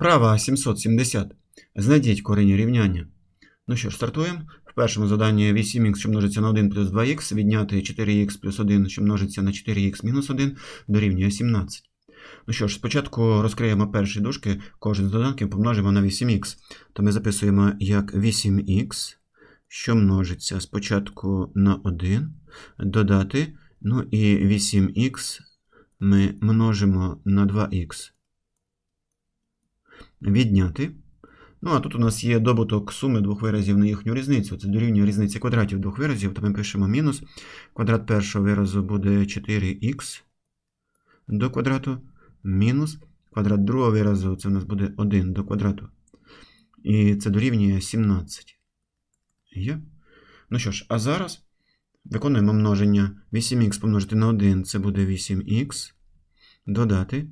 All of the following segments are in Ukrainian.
Права 770. Знайдіть корінь рівняння. Ну що ж, стартуємо. В першому заданні 8х, що множиться на 1 плюс 2х, відняти 4х плюс 1, що множиться на 4х мінус 1, дорівнює 17. Ну що ж, спочатку розкриємо перші дужки, кожен з доданків помножимо на 8х. То ми записуємо як 8х, що множиться спочатку на 1, додати, ну і 8х ми множимо на 2х. Відняти. Ну, а тут у нас є добуток суми двох виразів на їхню різницю. Це дорівнює різниці квадратів двох виразів, то ми пишемо мінус. Квадрат першого виразу буде 4х до квадрату мінус квадрат другого виразу, це у нас буде 1 до квадрату. І це дорівнює 17. Є? Ну що ж, а зараз виконуємо множення. 8х помножити на 1 це буде 8х. Додати.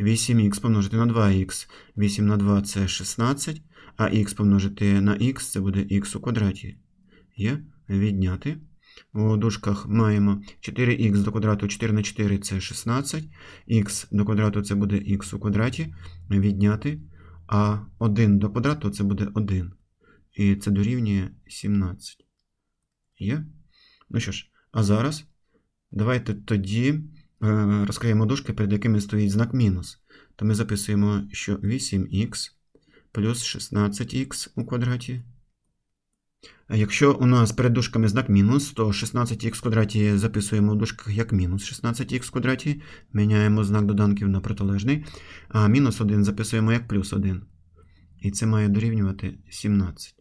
8х помножити на 2х. 8 на 2 це 16. А х помножити на х це буде х у квадраті. Є? Відняти. У дужках маємо 4х до квадрату 4 на 4 це 16. х до квадрату це буде х у квадраті. Відняти. А 1 до квадрату це буде 1. І це дорівнює 17. Є? Ну що ж, а зараз давайте тоді розкриємо дужки, перед якими стоїть знак мінус. То ми записуємо, що 8х плюс 16х у квадраті. А якщо у нас перед дужками знак мінус, то 16х в квадраті записуємо в дужках як мінус 16х в квадраті, міняємо знак доданків на протилежний, а мінус 1 записуємо як плюс 1. І це має дорівнювати 17.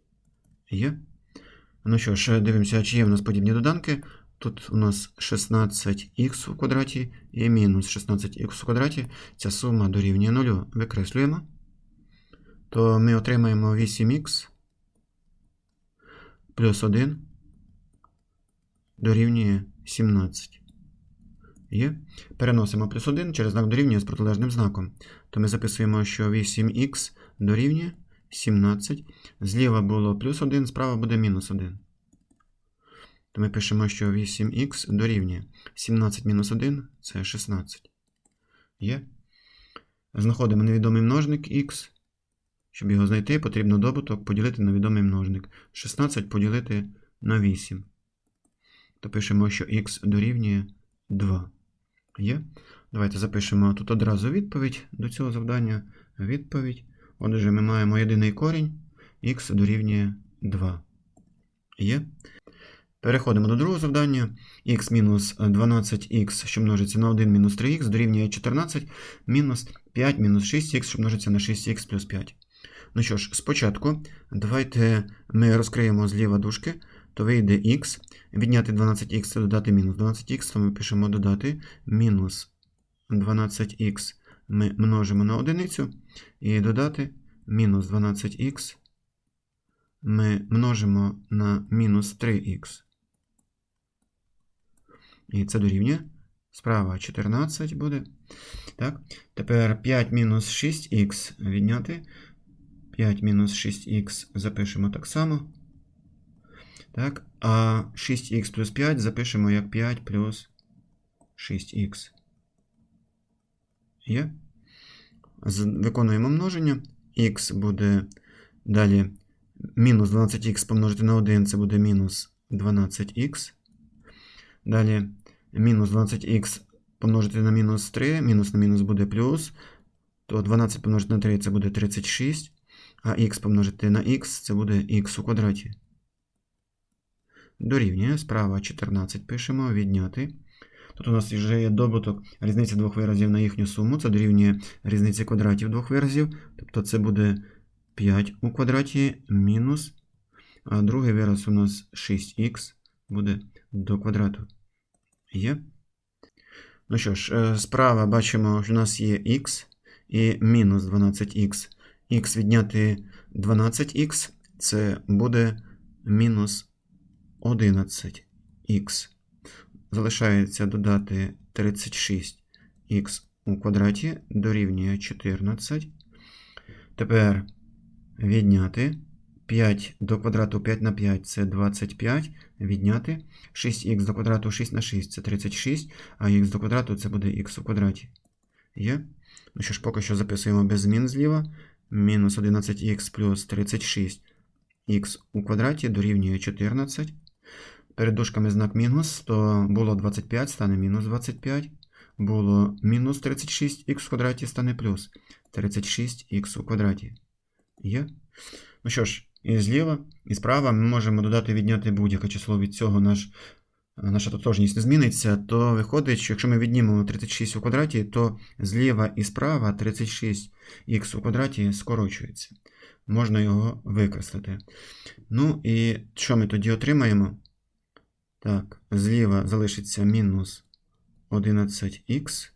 Є? Ну що ж, дивимося, чи є в нас подібні доданки. Тут у нас 16х у квадраті і мінус 16х у квадраті. Ця сума дорівнює 0. Викреслюємо. То ми отримаємо 8х плюс 1 дорівнює 17. Є? Переносимо плюс 1 через знак дорівнює з протилежним знаком. То ми записуємо, що 8х дорівнює 17. Зліва було плюс 1, справа буде мінус 1. То ми пишемо, що 8х дорівнює 17 мінус 1 це 16. Є. Знаходимо невідомий множник х. Щоб його знайти, потрібно добуток поділити на відомий множник. 16 поділити на 8. То пишемо, що х дорівнює 2. Є. Давайте запишемо тут одразу відповідь до цього завдання. Відповідь. Отже, ми маємо єдиний корінь, х дорівнює 2. Є. Переходимо до другого завдання. х мінус 12х, що множиться на 1 мінус 3х, дорівнює 14 мінус 5 мінус 6х, що множиться на 6х плюс 5. Ну що ж, спочатку давайте ми розкриємо зліва дужки, то вийде х. Відняти 12х це додати мінус 12х, то ми пишемо додати мінус 12х ми множимо на одиницю. І додати мінус 12х ми множимо на мінус 3х. І це дорівнює. Справа 14 буде. Так. Тепер 5 мінус 6х відняти. 5 мінус 6х запишемо так само. Так. А 6х плюс 5 запишемо як 5 плюс 6х. Є. Виконуємо множення. Х буде далі мінус 12х помножити на 1, це буде мінус 12х. Далі мінус 12х помножити на мінус 3, мінус на мінус буде плюс. То 12 помножити на 3 це буде 36. А х помножити на х це буде х у квадраті. Дорівнює. Справа 14 пишемо, відняти. Тут у нас вже є добуток різниці двох виразів на їхню суму. Це дорівнює різниці квадратів двох виразів. Тобто це буде 5 у квадраті мінус. А другий вираз у нас 6х буде до квадрату. Є. Ну що ж, справа бачимо, що у нас є х і мінус 12х. Х відняти 12х це буде мінус 11х. Залишається додати 36х у квадраті дорівнює 14. Тепер відняти 5 до квадрату 5 на 5 це 25. Відняти 6х до квадрату 6 на 6 це 36, а х до квадрату це буде х у квадраті. Є? Ну що ж, поки що записуємо без змін зліва. мінус 11х плюс 36х у квадраті дорівнює 14. Перед дужками знак мінус, то було 25, стане мінус 25. Було мінус 36х в квадраті, стане плюс 36х у квадраті. Є? Ну що ж, і зліва, і справа ми можемо додати відняти будь-яке число від цього наш, наша тотожність не зміниться, то виходить, що якщо ми віднімемо 36 у квадраті, то зліва і справа 36х у квадраті скорочується. Можна його викреслити. Ну і що ми тоді отримаємо? Так, зліва залишиться мінус 11х.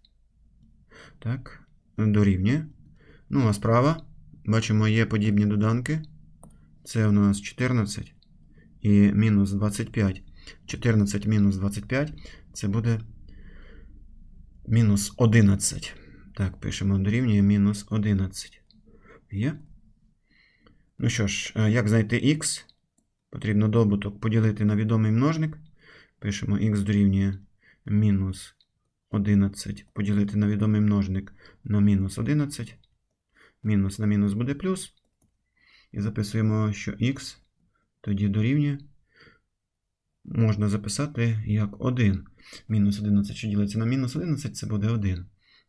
Так, дорівнює. Ну, а справа, бачимо, є подібні доданки. Це у нас 14 і мінус 25. 14 мінус 25 це буде мінус 11. Так, пишемо дорівнює мінус 11. Є? Ну що ж, е, як знайти х? Потрібно добуток поділити на відомий множник. Пишемо х дорівнює мінус 11 поділити на відомий множник на мінус 11. Мінус на мінус буде плюс. І записуємо, що х тоді дорівнює. Можна записати як 1. Мінус 11, що ділиться на мінус 11, це буде 1.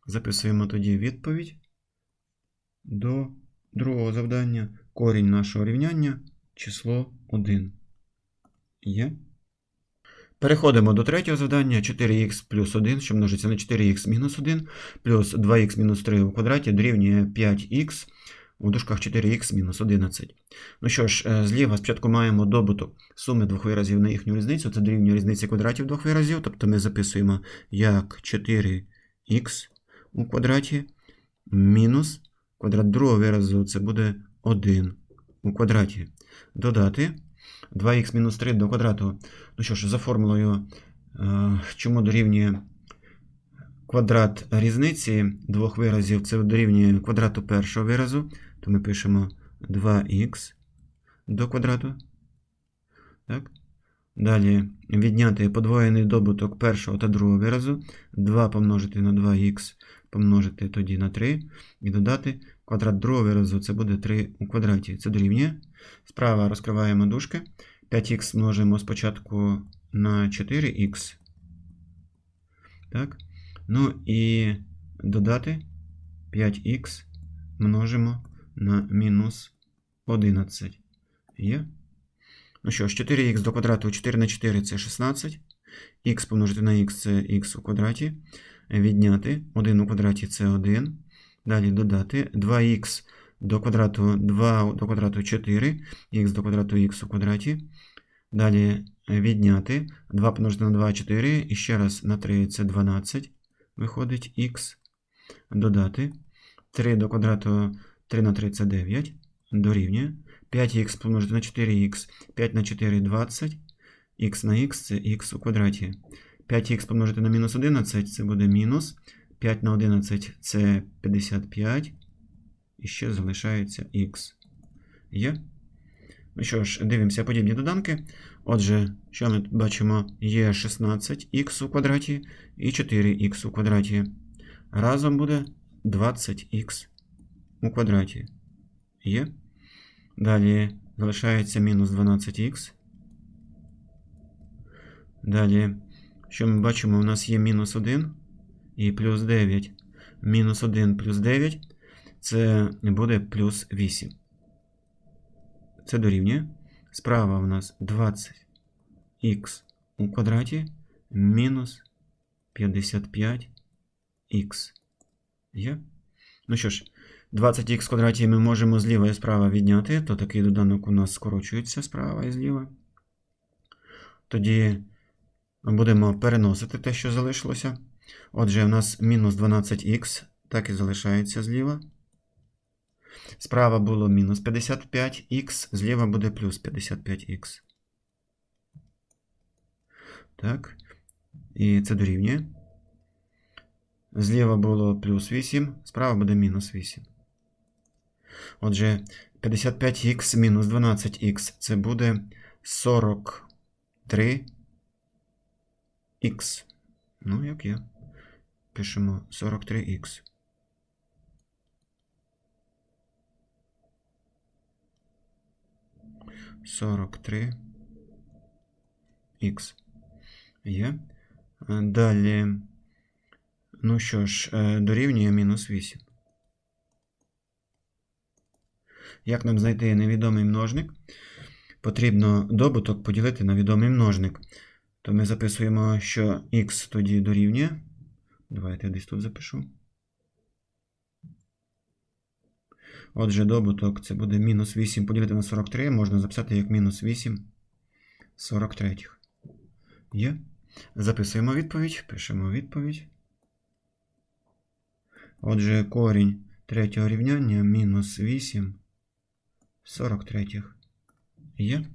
Записуємо тоді відповідь до другого завдання. Корінь нашого рівняння число 1. Є. Переходимо до третього завдання. 4х плюс 1, що множиться на 4х мінус 1, плюс 2х мінус 3 у квадраті дорівнює 5х у дужках 4х мінус 11. Ну що ж, е, зліва спочатку маємо добуток суми двох виразів на їхню різницю. Це дорівнює різниці квадратів двох виразів. Тобто ми записуємо як 4х у квадраті мінус квадрат другого виразу це буде 1 у квадраті. Додати 2х мінус 3 до квадрату. Ну що ж, за формулою, е, чому дорівнює квадрат різниці двох виразів, це дорівнює квадрату першого виразу, то ми пишемо 2х до квадрату. Так? Далі відняти подвоєний добуток першого та другого виразу. 2 помножити на 2х, помножити тоді на 3 і додати квадрат другого виразу, це буде 3 у квадраті. Це дорівнює. Справа розкриваємо дужки. 5х множимо спочатку на 4х. Так? Ну і додати 5х множимо на мінус 11. Є? Ну що ж, 4х до квадрату 4 на 4 це 16. Х помножити на х це х у квадраті. Відняти 1 у квадраті це 1. Далі додати 2х до квадрату 2 до квадрату 4, х до квадрату х у квадраті. Далі відняти 2 помножити на 2 4. І ще раз на 3 це 12. Виходить х. Додати 3 до квадрату 3 на 3 це 9. Дорівнює. 5х помножити на 4х, 5 на 4 20. х на х це х у квадраті. 5х помножити на мінус 11 це буде мінус. 5 на 11 це 55. І ще залишається х. Є? Що ж, дивимося подібні доданки. Отже, що ми бачимо? Є 16х у квадраті і 4х у квадраті. Разом буде 20х у квадраті. Є. Далі залишається мінус 12х. Далі, що ми бачимо, у нас є мінус 1 і плюс 9. Мінус 1 плюс 9 це буде плюс 8. Це дорівнює. Справа у нас 20х у квадраті мінус 55х. Є? Ну що ж, 20х в квадраті ми можемо зліва і справа відняти, то такий доданок у нас скорочується справа і зліва. Тоді будемо переносити те, що залишилося. Отже, у нас мінус 12х, так і залишається зліва. Справа було мінус 55х, зліва буде плюс 55х. Так. І це дорівнює. Зліва було плюс 8, справа буде мінус 8. Отже, 55х мінус 12х це буде 43х. Ну, як є. Пишемо 43х. 43 х. Є. Е, Далі. Ну що ж, е, дорівнює мінус 8. Як нам знайти невідомий множник? Потрібно добуток поділити на відомий множник. То ми записуємо, що х тоді дорівнює. Давайте я десь тут запишу. Отже, добуток це буде мінус 8 поділити на 43. Можна записати як мінус 8 43. Є. Записуємо відповідь. Пишемо відповідь. Отже, корінь третього рівняння мінус 8 43. Є.